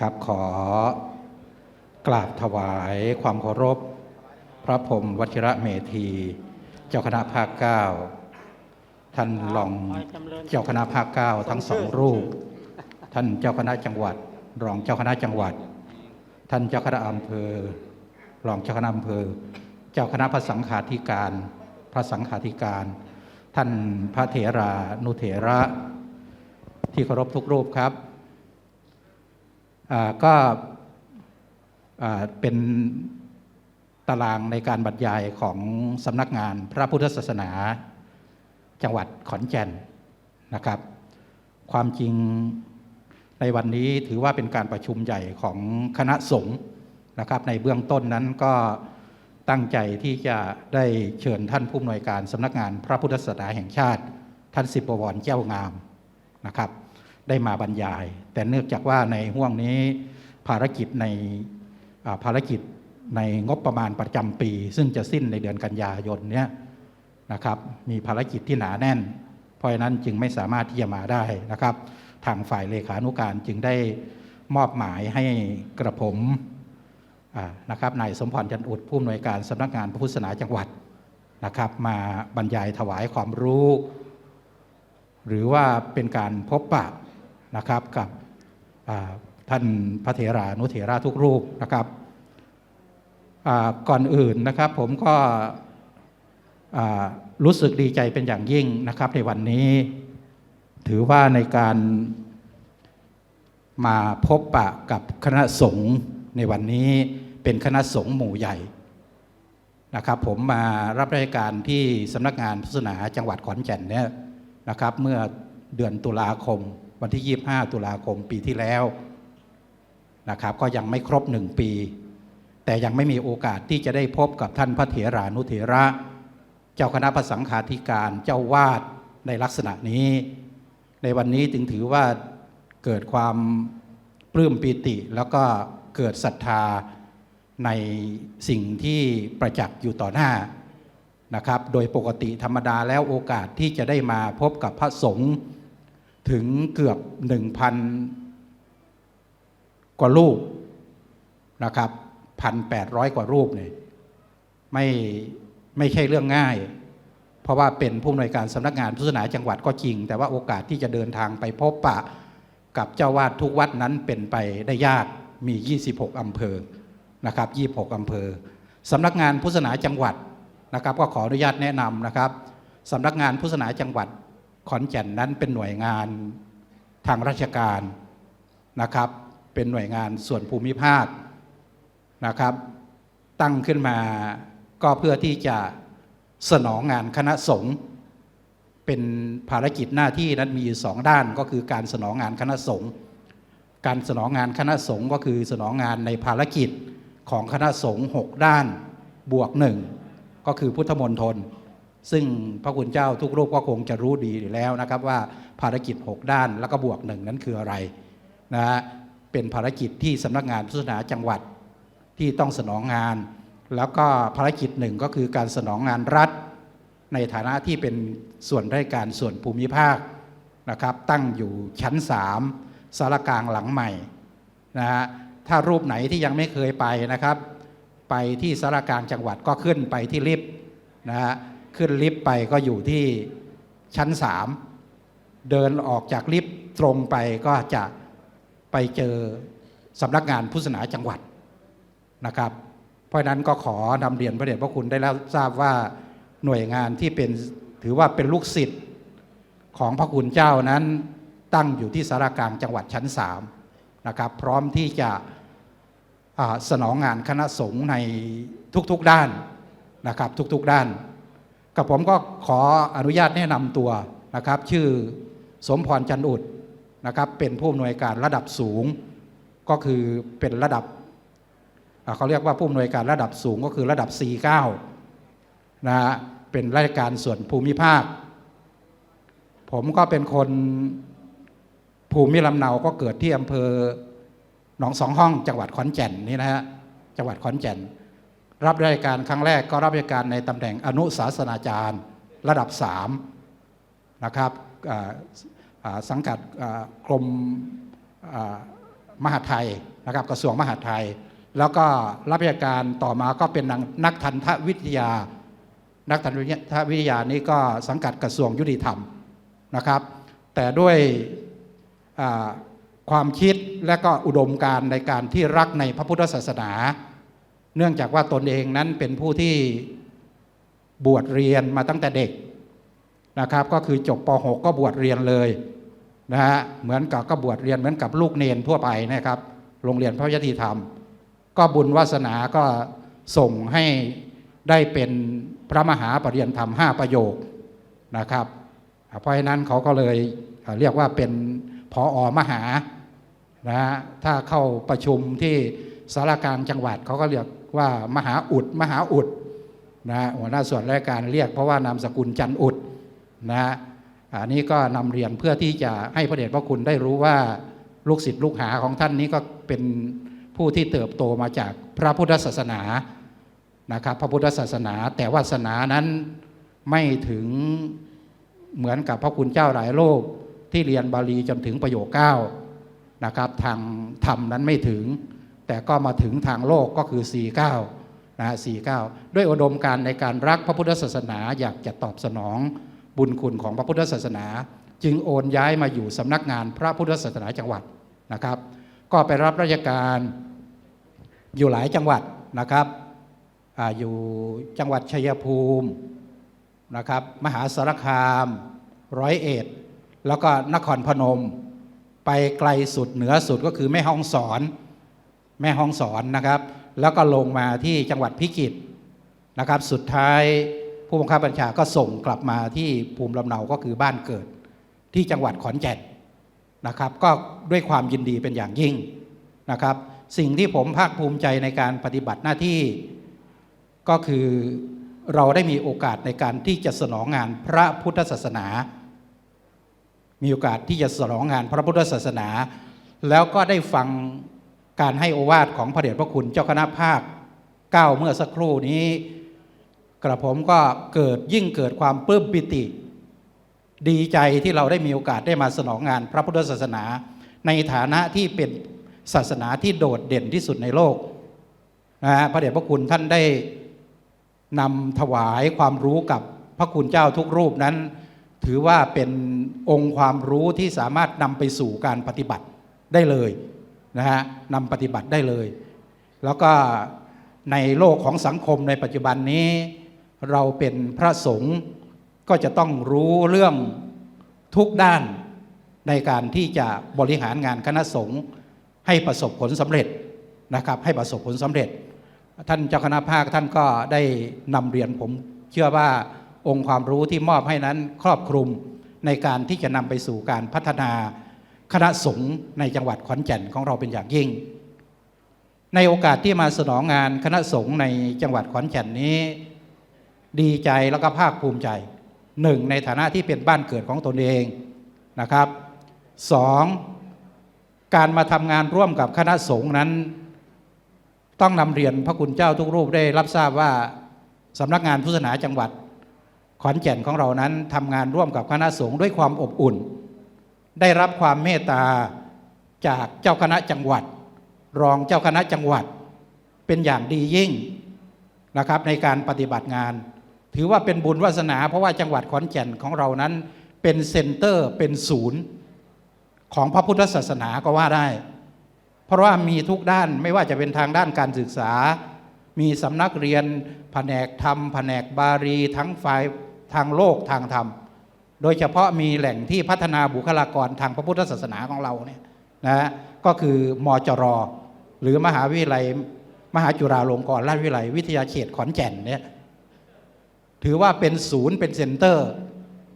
ครับขอกราบถวายความเคารพ พระพรมวชิระเมธี เจ้าคณะภาคเก้าท่านรองเจ้าคณะภาคเก้าทั้งสองรูป ท่านเจ้าคณะจังหวัด รองเจ้าคณะจังหวัด ท่านเจ้าคณะอำเภอ รองเจ้าคณะอำเภอ เจ้าคณะพระสังฆาธิการ พระสังฆาธิการ ท่านพระเถรานุเถระที่เคารพทุกรูปครับ ก็เป็นตารางในการบรรยายของสำนักงานพระพุทธศาสนา จังหวัดขอนแก่นนะครับ ความจริงในวันนี้ถือว่าเป็นการประชุมใหญ่ของคณะสงฆ์นะครับ ในเบื้องต้นนั้นก็ตั้งใจที่จะได้เชิญท่านผู้อำนวยการสำนักงานพระพุทธศาสนาแห่งชาติ ท่านสิบประวรแก้วงามนะครับ ได้มาบรรยาย แต่เนื่องจากว่าในห่วงนี้ภารกิจในภารกิจในงบประมาณประจำปี ซึ่งจะสิ้นในเดือนกันยายนเนี้ยนะครับมีภารกิจที่หนาแน่น เพราะนั้นจึงไม่สามารถที่จะมาได้นะครับ ทางฝ่ายเลขานุการจึงได้มอบหมายให้กระผมนะครับนายสมพรจันทร์อุดผู้อำนวยการสำนักงานพระพุทธศาสนาจังหวัดนะครับ มาบรรยายถวายความรู้ หรือว่าเป็นการพบปะ นะครับกับท่านพระเถรานุเถระทุกรูปนะครับก่อนอื่นนะครับผมก็รู้สึกดีใจเป็นอย่างยิ่งนะครับในวันนี้ ถือว่าในการมาพบปะกับคณะสงฆ์ในวันนี้เป็นคณะสงฆ์หมู่ใหญ่นะครับผมมารับราชการที่สำนักงานพุทธศาสนาจังหวัดขอนแก่นเนี่ยนะครับเมื่อเดือนตุลาคม วันที่ 25 ตุลาคมปีที่แล้วนะครับก็ยังไม่ครบหนึ่งปี แต่ยังไม่มีโอกาสที่จะได้พบกับท่านพระเถรานุเถระ เจ้าคณะพระสังฆาธิการเจ้าวาดในลักษณะนี้ ในวันนี้จึงถือว่าเกิดความปลื้มปีติ แล้วก็เกิดศรัทธาในสิ่งที่ประจักษ์อยู่ต่อหน้านะครับ โดยปกติธรรมดาแล้วโอกาสที่จะได้มาพบกับพระสงฆ์ ถึงเกือบ 1,000 กว่ารูปนะครับ 1,800 กว่ารูปเนี่ยไม่ไม่ใช่เรื่องง่าย เพราะว่าเป็นผู้อำนวยการสำนักงานพุทธศาสนาจังหวัดก็จริง แต่ว่าโอกาสที่จะเดินทางไปพบปะกับเจ้าวาดทุกวัดนั้นเป็นไปได้ยากมี 26 อำเภอนะครับ 26 อำเภอสำนักงานพุทธศาสนาจังหวัดนะครับ ก็ขออนุญาตแนะนำนะครับสำนักงานพุทธศาสนาจังหวัด ขอนแก่นนั้นเป็นหน่วยงานทางราชการนะครับ เป็นหน่วยงานส่วนภูมิภาคนะครับ ตั้งขึ้นมาก็เพื่อที่จะสนองงานคณะสงฆ์เป็นภารกิจหน้าที่นั้นมีอยู่สองด้านก็คือการสนองงานคณะสงฆ์การสนองงานคณะสงฆ์ก็คือสนองงานในภารกิจของคณะสงฆ์หกด้านบวกหนึ่งก็คือพุทธมนตร ซึ่งพระคุณเจ้าทุกรูปก็คงจะรู้ดีอยู่แล้วนะครับว่าภารกิจ 6 ด้านแล้วก็บวกหนึ่งนั้นคืออะไรนะฮะเป็นภารกิจที่สำนักงานพุทธศาสนาจังหวัดที่ต้องสนองงาน แล้วก็ภารกิจหนึ่งก็คือการสนองงานรัฐ ในฐานะที่เป็นส่วนราชการส่วนภูมิภาคนะครับตั้งอยู่ชั้น 3สารกลางหลังใหม่นะฮะถ้ารูปไหนที่ยังไม่เคยไปนะครับ ไปที่สารกลางจังหวัดก็ขึ้นไปที่ลิฟต์นะฮะ ขึ้นลิฟต์ไปก็อยู่ที่ชั้น3เดินออกจากลิฟต์ตรงไปก็จะไปเจอสำนักงานพุทธศาสนาจังหวัดนะครับ เพราะนั้นก็ขอนำเรียนพระเดชพระคุณได้แล้วทราบว่าหน่วยงานที่เป็นถือว่าเป็นลูกศิษย์ของพระคุณเจ้านั้นตั้งอยู่ที่สารกลางจังหวัดชั้น3นะครับ พร้อมที่จะสนองงานคณะสงฆ์ในทุกๆด้านนะครับ ทุกๆด้าน กับผมก็ขออนุญาตแนะนำตัวนะครับ ชื่อสมพรจันทร์อุดนะครับ เป็นผู้อำนวยการระดับสูง ก็คือเป็นระดับเขาเรียกว่าผู้อำนวยการระดับสูงก็คือระดับ C9 นะฮะเป็นราชการส่วนภูมิภาค ผมก็เป็นคนภูมิลำเนาก็เกิดที่อำเภอหนองสองห้องจังหวัดขอนแก่นนี่นะฮะจังหวัดขอนแก่น รับราชการครั้งแรกก็รับราชการในตำแหน่งอนุศาสนาจารย์ระดับ3นะครับสังกัดกรมมหาไทยนะครับกระทรวงมหาไทย แล้วก็รับราชการต่อมาก็เป็นนักทันทวิทยา นักทันทวิทยานี้ก็สังกัดกระทรวงยุติธรรมนะครับ แต่ด้วยความคิดและก็อุดมการณ์ในการที่รักในพระพุทธศาสนา เนื่องจากว่าตนเองนั้นเป็นผู้ที่บวชเรียนมาตั้งแต่เด็กนะครับ ก็คือจบป .6 ก็บวชเรียนเลยนะฮะเหมือนกับก็บวชเรียนเหมือนกับลูกเนนทั่วไปนะครับ โรงเรียนพระยติธรรม ก็บุญวาสนาก็ส่งให้ได้เป็นพระมหาปรริยนธรรม5ประโยคนะครับ เพราะฉะนั้นเขาก็เลยเรียกว่าเป็นพออมหานะฮะถ้าเข้าประชุมที่สารกางจังหวัดเขาก็เรียก ว่ามหาอุดมหาอุดนะฮะหัวหน้าส่วนราชการเรียกเพราะว่านามสกุลจันอุดนะฮะอันนี้ก็นำเรียนเพื่อที่จะให้พระเดชพระคุณได้รู้ว่าลูกศิษย์ลูกหาของท่านนี้ก็เป็นผู้ที่เติบโตมาจากพระพุทธศาสนานะครับพระพุทธศาสนา แต่วาสนานั้นไม่ถึงเหมือนกับพระคุณเจ้าหลายโลกที่เรียนบาลีจนถึงประโยคเก้านะครับทางธรรมนั้นไม่ถึง แต่ก็มาถึงทางโลกก็คือ 49นะ49 ด้วยอุดมการในการรักพระพุทธศาสนาอยากจะตอบสนองบุญคุณของพระพุทธศาสนา จึงโอนย้ายมาอยู่สำนักงานพระพุทธศาสนาจังหวัดนะครับ ก็ไปรับราชการอยู่หลายจังหวัดนะครับออยู่จังหวัดชัยภูมินะครับ มหาสารคาม ร้อยเอ็ด แล้วก็นครพนม ไปไกลสุดเหนือสุดก็คือแม่ฮ่องสอน แม่ฮ่องสอนนะครับ แล้วก็ลงมาที่จังหวัดพิจิตรนะครับ สุดท้ายผู้บังคับบัญชาก็ส่งกลับมาที่ภูมิลำเนาก็คือบ้านเกิด ที่จังหวัดขอนแก่นนะครับ ก็ด้วยความยินดีเป็นอย่างยิ่งนะครับ สิ่งที่ผมภาคภูมิใจในการปฏิบัติหน้าที่ ก็คือเราได้มีโอกาสในการที่จะสนองงานพระพุทธศาสนา มีโอกาสที่จะสนองงานพระพุทธศาสนา แล้วก็ได้ฟัง การให้โอวาทของพระเดชพระคุณเจ้าคณะภาคเก้าเมื่อสักครู่นี้ กระผมก็เกิดยิ่งเกิดความปลื้มปิติ ดีใจที่เราได้มีโอกาสได้มาสนองงานพระพุทธศาสนา ในฐานะที่เป็นศาสนาที่โดดเด่นที่สุดในโลกนะฮะพระเดชพระคุณท่านได้นำถวายความรู้กับพระคุณเจ้าทุกรูปนั้น ถือว่าเป็นองค์ความรู้ที่สามารถนำไปสู่การปฏิบัติได้เลย นะฮะนำปฏิบัติได้เลย แล้วก็ในโลกของสังคมในปัจจุบันนี้ เราเป็นพระสงฆ์ก็จะต้องรู้เรื่องทุกด้านในการที่จะบริหารงานคณะสงฆ์ให้ประสบผลสำเร็จนะครับ ให้ประสบผลสำเร็จ ท่านเจ้าคณะภาคท่านก็ได้นำเรียนผมเชื่อว่าองค์ความรู้ที่มอบให้นั้นครอบคลุมในการที่จะนำไปสู่การพัฒนา คณะสงฆ์ในจังหวัดขอนแก่นของเราเป็นอย่างยิ่ง ในโอกาสที่มาสนองงานคณะสงฆ์ในจังหวัดขอนแก่นนี้ ดีใจแล้วก็ภาคภูมิใจหนึ่งในฐานะที่เป็นบ้านเกิดของตนเองนะครับสองการมาทำงานร่วมกับคณะสงฆ์นั้น ต้องนำเรียนพระคุณเจ้าทุกรูปได้รับทราบว่าสำนักงานพุทธศาสนาจังหวัดขอนแก่นของเรานั้นทำงานร่วมกับคณะสงฆ์ด้วยความอบอุ่น ได้รับความเมตตาจากเจ้าคณะจังหวัด รองเจ้าคณะจังหวัด เป็นอย่างดียิ่งนะครับในการปฏิบัติงาน ถือว่าเป็นบุญวาสนา เพราะว่าจังหวัดขอนแก่นของเรานั้น เป็นเซ็นเตอร์เป็นศูนย์ของพระพุทธศาสนาก็ว่าได้ เพราะว่ามีทุกด้านไม่ว่าจะเป็นทางด้านการศึกษา มีสำนักเรียนแผนกธรรมแผนกบาลีทั้งฝ่ายทางโลกทางธรรม โดยเฉพาะมีแหล่งที่พัฒนาบุคลากรทางพระพุทธศาสนาของเราเนี่ยนะฮะก็คือมจรหรือมหาวิทยาลัย มหาจุฬาลงกรณราชวิทยาลัยวิทยาเขตขอนแก่นเนี่ยถือว่าเป็นศูนย์เป็นเซ็นเตอร์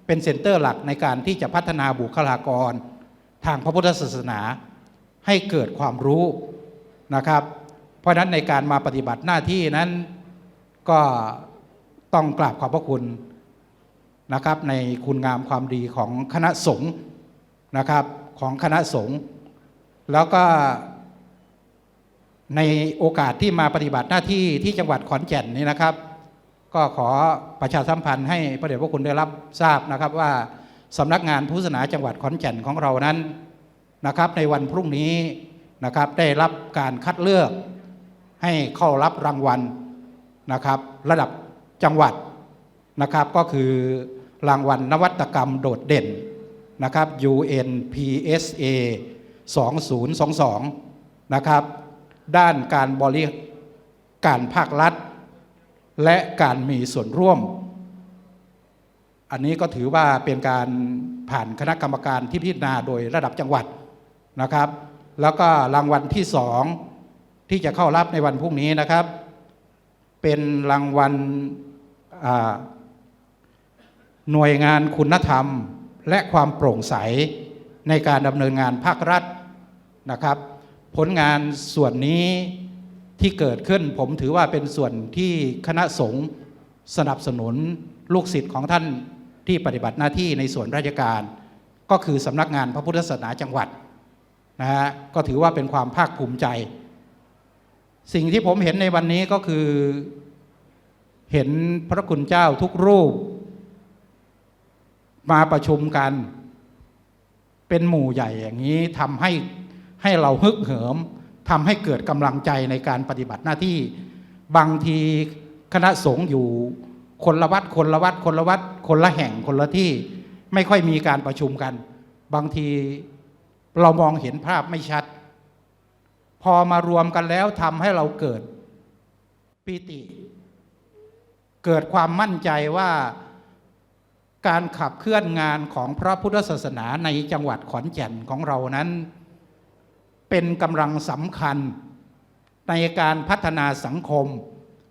เป็นเซ็นเตอร์หลักในการที่จะพัฒนาบุคลากร ทางพระพุทธศาสนาให้เกิดความรู้นะครับ เพราะนั้นในการมาปฏิบัติหน้าที่นั้นก็ต้องกราบขอบพระคุณ นะครับในคุณงามความดีของคณะสงฆ์นะครับของคณะสงฆ์แล้วก็ในโอกาสที่มาปฏิบัติหน้าที่ที่จังหวัดขอนแก่นนี้นะครับ ก็ขอประชาสัมพันธ์ให้พระเดชพระคุณได้รับทราบนะครับว่าสำนักงานพุทธศาสนาจังหวัดขอนแก่นของเรานั้นนะครับในวันพรุ่งนี้นะครับได้รับการคัดเลือกให้เข้ารับรางวัลนะครับ ระดับจังหวัดนะครับก็คือ รางวัลนวัตกรรมโดดเด่นนะครับ UNPSA 2022 นะครับ ด้านการบริการภาครัฐ และการมีส่วนร่วม อันนี้ก็ถือว่าเป็นการผ่านคณะกรรมการที่พิจารณาโดยระดับจังหวัดนะครับ แล้วก็รางวัลที่สองที่จะเข้ารับในวันพรุ่งนี้นะครับ เป็นรางวัล หน่วยงานคุณธรรม และความโปร่งใสในการดำเนินงานภาครัฐนะครับ ผลงานส่วนนี้ที่เกิดขึ้นผมถือว่าเป็นส่วนที่คณะสงฆ์สนับสนุนลูกศิษย์ของท่านที่ปฏิบัติหน้าที่ในส่วนราชการ ก็คือสำนักงานพระพุทธศาสนาจังหวัดนะฮะก็ถือว่าเป็นความภาคภูมิใจ สิ่งที่ผมเห็นในวันนี้ก็คือ เห็นพระคุณเจ้าทุกรูป มาประชุมกัน เป็นหมู่ใหญ่อย่างนี้ทำให้ให้เราฮึกเหิมทำให้เกิดกำลังใจในการปฏิบัติหน้าที่ บางทีคณะสงฆ์อยู่ คนละวัดคนละวัดคนละวัดคนละแห่งคนละที่ไม่ค่อยมีการประชุมกัน บางทีเรามองเห็นภาพไม่ชัด พอมารวมกันแล้วทำให้เราเกิดปีติ เกิดความมั่นใจว่า การขับเคลื่อนงานของพระพุทธศาสนาในจังหวัดขอนแก่นของเรานั้น เป็นกำลังสำคัญในการพัฒนาสังคม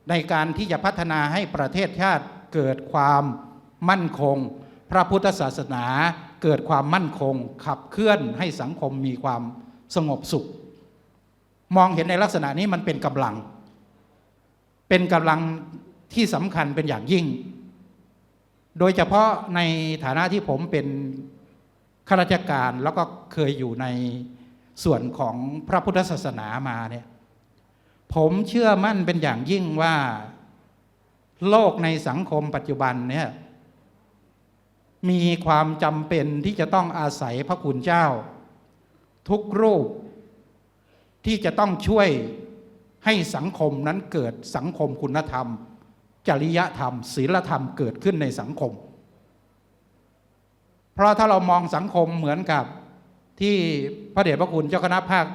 ในการที่จะพัฒนาให้ประเทศชาติเกิดความมั่นคง พระพุทธศาสนาเกิดความมั่นคง ขับเคลื่อนให้สังคมมีความสงบสุข มองเห็นในลักษณะนี้มันเป็นกำลัง เป็นกำลังที่สำคัญเป็นอย่างยิ่ง โดยเฉพาะในฐานะที่ผมเป็นข้าราชการแล้วก็เคยอยู่ในส่วนของพระพุทธศาสนามาเนี่ยผมเชื่อมั่นเป็นอย่างยิ่งว่าโลกในสังคมปัจจุบันเนี่ยมีความจำเป็นที่จะต้องอาศัยพระคุณเจ้า ทุกรูปที่จะต้องช่วยให้สังคมนั้นเกิดสังคมคุณธรรม จริยธรรมศีลธรรมเกิดขึ้นในสังคม เพราะถ้าเรามองสังคมเหมือนกับที่พระเดชพระคุณเจ้าคณะภาค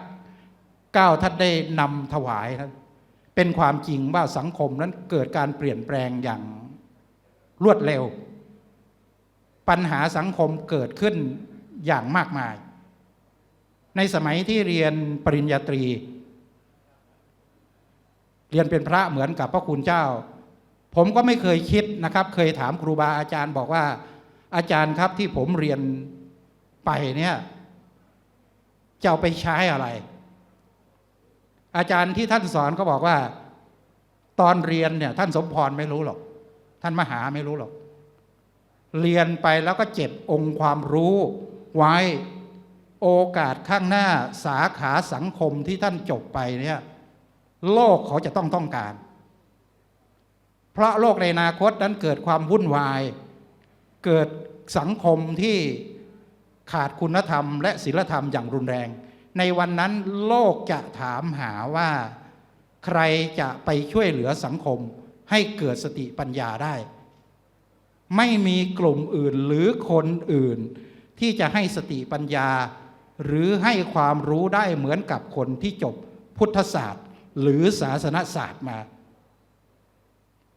เก้าท่านได้นำถวายนะเป็นความจริงว่าสังคมนั้นเกิดการเปลี่ยนแปลงอย่างรวดเร็ว ปัญหาสังคมเกิดขึ้นอย่างมากมาย ในสมัยที่เรียนปริญญาตรี เรียนเป็นพระเหมือนกับพระคุณเจ้า ผมก็ไม่เคยคิดนะครับ เคยถามครูบาอาจารย์บอกว่า อาจารย์ครับที่ผมเรียนไปเนี่ยจะเอาไปใช้อะไร อาจารย์ที่ท่านสอนก็บอกว่า ตอนเรียนเนี่ยท่านสมพรไม่รู้หรอก ท่านมหาไม่รู้หรอก เรียนไปแล้วก็เจ็บองค์ความรู้ไว้โอกาสข้างหน้าสาขาสังคมที่ท่านจบไปเนี่ย โลกเขาจะต้องต้องการ เพราะโลกในอนาคตนั้นเกิดความวุ่นวาย เกิดสังคมที่ขาดคุณธรรม และศีลธรรมอย่างรุนแรง ในวันนั้นโลกจะถามหาว่าใครจะไปช่วยเหลือสังคมให้เกิดสติปัญญาได้ ไม่มีกลุ่มอื่นหรือคนอื่น ที่จะให้สติปัญญา หรือให้ความรู้ได้เหมือนกับคนที่จบพุทธศาสตร์ หรือศาสนศาสตร์มา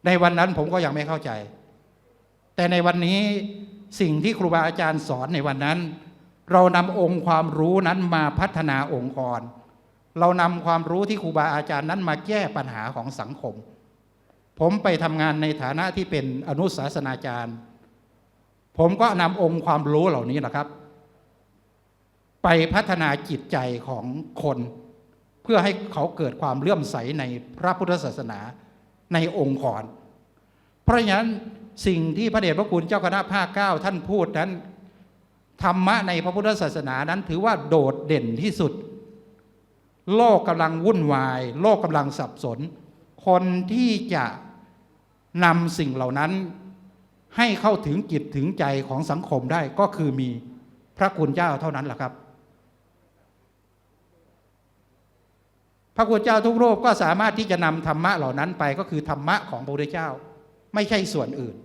ในวันนั้นผมก็ยังไม่เข้าใจ แต่ในวันนี้สิ่งที่ครูบาอาจารย์สอนในวันนั้น เรานำองค์ความรู้นั้นมาพัฒนาองค์กร เรานำความรู้ที่ครูบาอาจารย์นั้นมาแก้ปัญหาของสังคม ผมไปทำงานในฐานะที่เป็นอนุศาสนาจารย์ ผมก็นำองค์ความรู้เหล่านี้นะครับ ไปพัฒนาจิตใจของคน เพื่อให้เขาเกิดความเลื่อมใสในพระพุทธศาสนา ในองค์กร เพราะฉะนั้นสิ่งที่พระเดชพระคุณเจ้าคณะภาคเก้าท่านพูดนั้นธรรมะในพระพุทธศาสนานั้นถือว่าโดดเด่นที่สุด โลกกำลังวุ่นวาย โลกกำลังสับสน คนที่จะนำสิ่งเหล่านั้น ให้เข้าถึงจิตถึงใจของสังคมได้ก็คือมีพระคุณเจ้าเท่านั้นแหละครับ พระคุณเจ้าทุกรูปก็สามารถที่จะนำธรรมะเหล่านั้นไปก็คือธรรมะของพระพุทธเจ้า ไม่ใช่ส่วนอื่น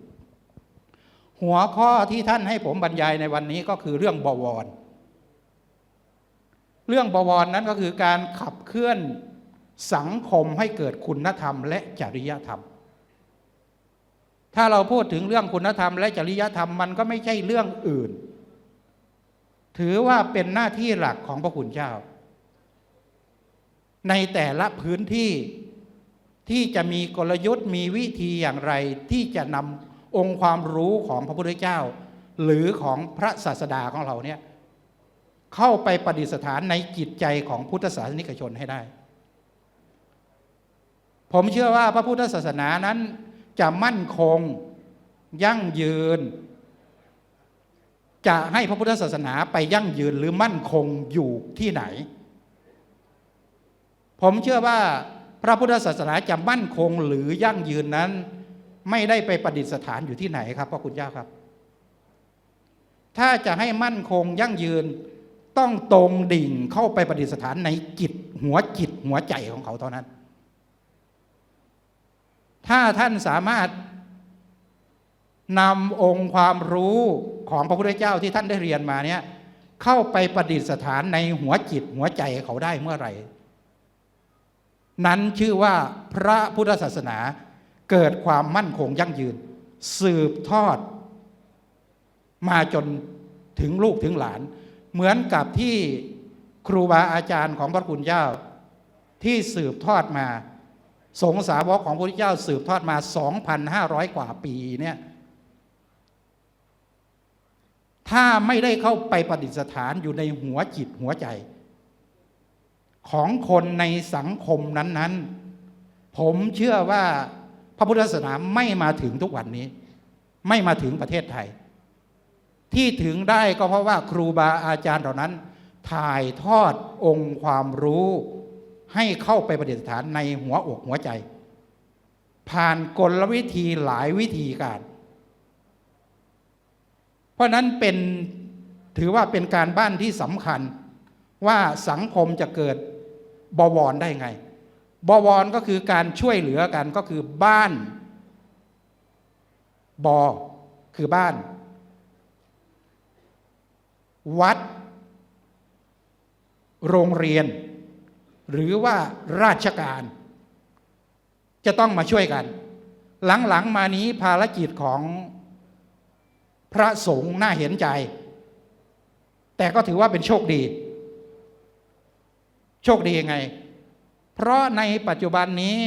หัวข้อที่ท่านให้ผมบรรยายในวันนี้ก็คือเรื่องบวร เรื่องบวรนั้นก็คือการขับเคลื่อนสังคมให้เกิดคุณธรรมและจริยธรรม ถ้าเราพูดถึงเรื่องคุณธรรมและจริยธรรมมันก็ไม่ใช่เรื่องอื่น ถือว่าเป็นหน้าที่หลักของพระคุณเจ้า ในแต่ละพื้นที่ที่จะมีกลยุทธ์มีวิธีอย่างไรที่จะนำองค์ความรู้ของพระพุทธเจ้า หรือของพระศาสดาของเราเนี่ยเข้าไปประดิษฐานในจิตใจของพุทธศาสนิกชนให้ได้ ผมเชื่อว่าพระพุทธศาสนานั้นจะมั่นคงยั่งยืน จะให้พระพุทธศาสนาไปยั่งยืนหรือมั่นคงอยู่ที่ไหน ผมเชื่อว่าพระพุทธศาสนาจะมั่นคงหรือยั่งยืนนั้น ไม่ได้ไปประดิษฐานอยู่ที่ไหนครับพระคุณเจ้าครับ ถ้าจะให้มั่นคงยั่งยืนต้องตรงดิ่งเข้าไปประดิษฐานในจิตหัวจิตหัวใจของเขาเท่านั้น ถ้าท่านสามารถนำองค์ความรู้ของพระพุทธเจ้าที่ท่านได้เรียนมาเนี่ยเข้าไปประดิษฐานในหัวจิตหัวใจเขาได้เมื่อไหร่ นั้นชื่อว่าพระพุทธศาสนาเกิดความมั่นคงยั่งยืน สืบทอด มาจนถึงลูกถึงหลาน เหมือนกับที่ครูบาอาจารย์ของพระคุณเจ้า ที่สืบทอดมา สงฆ์สาวกของพระพุทธเจ้า สืบทอดมา 2,500 กว่าปีเนี่ยถ้าไม่ได้เข้าไปประดิษฐานอยู่ในหัวจิตหัวใจ ของคนในสังคมนั้นๆ ผมเชื่อว่าพระพุทธศาสนาไม่มาถึงทุกวันนี้ ไม่มาถึงประเทศไทย ที่ถึงได้ก็เพราะว่าครูบาอาจารย์เหล่านั้น ถ่ายทอดองค์ความรู้ ให้เข้าไปประดิษฐานในหัวอกหัวใจ ผ่านกลวิธีหลายวิธีการ เพราะนั้นเป็นถือว่าเป็นการบ้านที่สำคัญว่าสังคมจะเกิด บวรได้ไง บวรก็คือการช่วยเหลือกันก็คือบ้าน บอ คือบ้าน วัด โรงเรียน หรือว่าราชการ จะต้องมาช่วยกัน หลังๆมานี้ภารกิจของพระสงฆ์น่าเห็นใจ แต่ก็ถือว่าเป็นโชคดี โชคดียังไง เพราะในปัจจุบันนี้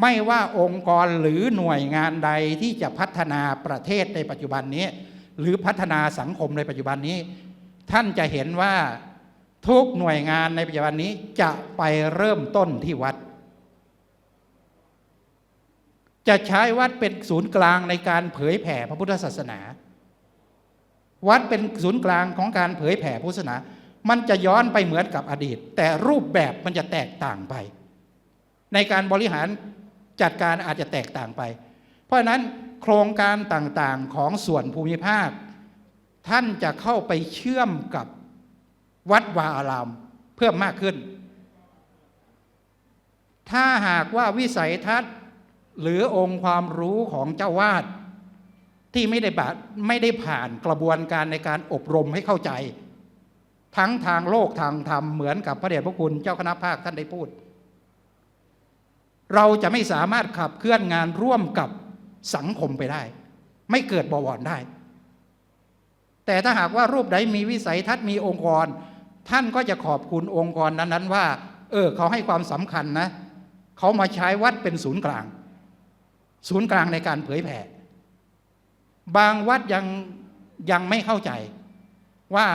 ไม่ว่าองค์กรหรือหน่วยงานใดที่จะพัฒนาประเทศในปัจจุบันนี้ หรือพัฒนาสังคมในปัจจุบันนี้ ท่านจะเห็นว่าทุกหน่วยงานในปัจจุบันนี้จะไปเริ่มต้นที่วัด จะใช้วัดเป็นศูนย์กลางในการเผยแผ่พระพุทธศาสนา วัดเป็นศูนย์กลางของการเผยแผ่พุทธศาสนา มันจะย้อนไปเหมือนกับอดีต แต่รูปแบบมันจะแตกต่างไป ในการบริหารจัดการอาจจะแตกต่างไป เพราะนั้นโครงการต่างๆของส่วนภูมิภาค ท่านจะเข้าไปเชื่อมกับวัดวาอารามเพิ่มมากขึ้น ถ้าหากว่าวิสัยทัศน์หรือองค์ความรู้ของเจ้าวาดที่ไม่ได้บาไม่ได้ผ่านกระบวนการในการอบรมให้เข้าใจ ทั้งทางโลกทางธรรมเหมือนกับพระเดชพระคุณเจ้าคณะภาคท่านได้พูด เราจะไม่สามารถขับเคลื่อนงานร่วมกับสังคมไปได้ ไม่เกิดบวรได้ แต่ถ้าหากว่ารูปใดมีวิสัยทัศน์มีองค์กร ท่านก็จะขอบคุณองค์กรนั้นๆ ว่า เออ เขาให้ความสำคัญนะ เขามาใช้วัดเป็นศูนย์กลาง ศูนย์กลางในการเผยแผ่ บางวัดยังยังไม่เข้าใจว่า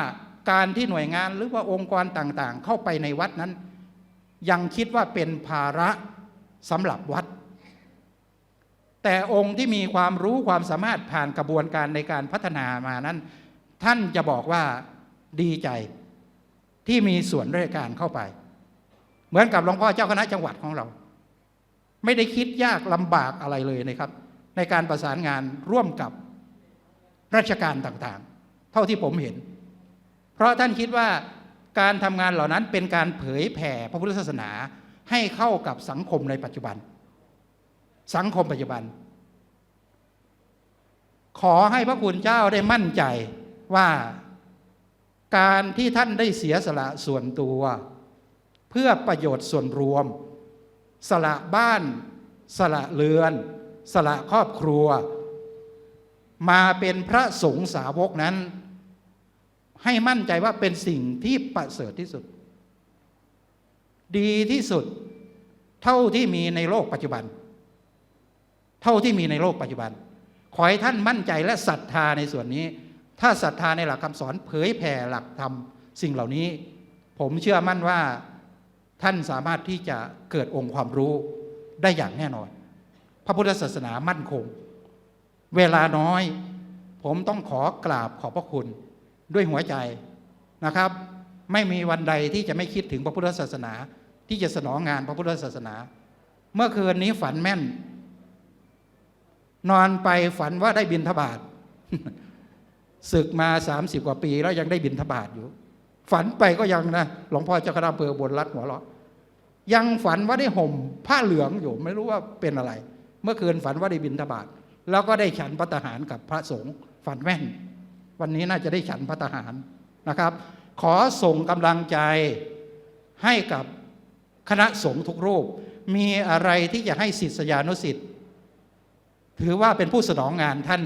การที่หน่วยงานหรือว่าองค์กรต่างๆ เข้าไปในวัดนั้น ยังคิดว่าเป็นภาระสำหรับวัด แต่องค์ที่มีความรู้ความสามารถผ่านกระบวนการในการพัฒนามานั้น ท่านจะบอกว่าดีใจที่มีส่วนราชการเข้าไป เหมือนกับหลวงพ่อเจ้าคณะจังหวัดของเรา ไม่ได้คิดยากลำบากอะไรเลยนะครับ ในการประสานงานร่วมกับราชการต่างๆ เท่าที่ผมเห็น เพราะท่านคิดว่าการทำงานเหล่านั้นเป็นการเผยแผ่พระพุทธศาสนาให้เข้ากับสังคมในปัจจุบัน สังคมปัจจุบัน ขอให้พระคุณเจ้าได้มั่นใจว่าการที่ท่านได้เสียสละส่วนตัว เพื่อประโยชน์ส่วนรวม สละบ้าน สละเรือน สละครอบครัว มาเป็นพระสงฆ์สาวกนั้น ให้มั่นใจว่าเป็นสิ่งที่ประเสริฐที่สุด ดีที่สุด เท่าที่มีในโลกปัจจุบัน เท่าที่มีในโลกปัจจุบัน ขอให้ท่านมั่นใจและศรัทธาในส่วนนี้ ถ้าศรัทธาในหลักคำสอนเผยแผ่หลักธรรมสิ่งเหล่านี้ ผมเชื่อมั่นว่าท่านสามารถที่จะเกิดองค์ความรู้ได้อย่างแน่นอน พระพุทธศาสนามั่นคง เวลาน้อย ผมต้องขอกราบขอบพระคุณ ด้วยหัวใจนะครับ ไม่มีวันใดที่จะไม่คิดถึงพระพุทธศาสนา ที่จะสนองงานพระพุทธศาสนา เมื่อคืนนี้ฝันแม่น นอนไปฝันว่าได้บินทบาทศึกมาสามสิบกว่าปี แล้วยังได้บินทบาทอยู่ ฝันไปก็ยังนะหลวงพ่อเจ้าคณะอำเภอบนรัฐหัวเราะยังฝันว่าได้ห่มผ้าเหลืองอยู่ ไม่รู้ว่าเป็นอะไร เมื่อคืนฝันว่าได้บินทบาทแล้วก็ได้ฉันพัตหารกับพระสงฆ์ฝันแม่น วันนี้น่าจะได้ฉันพัตหารนะครับ ขอส่งกำลังใจให้กับคณะสงฆ์ทุกรูป มีอะไรที่จะให้สิทธิสยานุสิทธิ์ถือว่าเป็นผู้สนองงานท่าน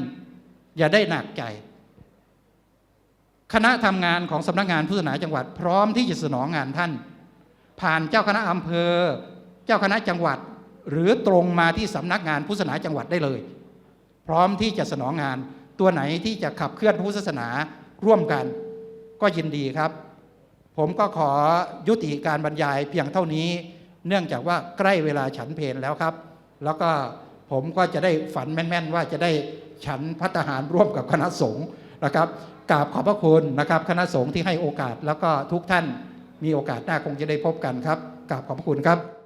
อย่าได้หนักใจ คณะทำงานของสำนักงานพุทธศาสนาจังหวัด พร้อมที่จะสนองงานท่าน ผ่านเจ้าคณะอำเภอ เจ้าคณะจังหวัด หรือตรงมาที่สำนักงานพุทธศาสนาจังหวัดได้เลย พร้อมที่จะสนองงาน ตัวไหนที่จะขับเคลื่อนพุทธศาสนาร่วมกัน ก็ยินดีครับ ผมก็ขอยุติการบรรยายเพียงเท่านี้ เนื่องจากว่าใกล้เวลาฉันเพลแล้วครับ แล้วก็ผมก็จะได้ฝันแม่น ๆ ว่าจะได้ฉันพัตหารร่วมกับคณะสงฆ์นะครับกราบขอบพระคุณนะครับคณะสงฆ์ที่ให้โอกาสแล้วก็ทุกท่านมีโอกาสหน้าคงจะได้พบกันครับกราบขอบพระคุณครับ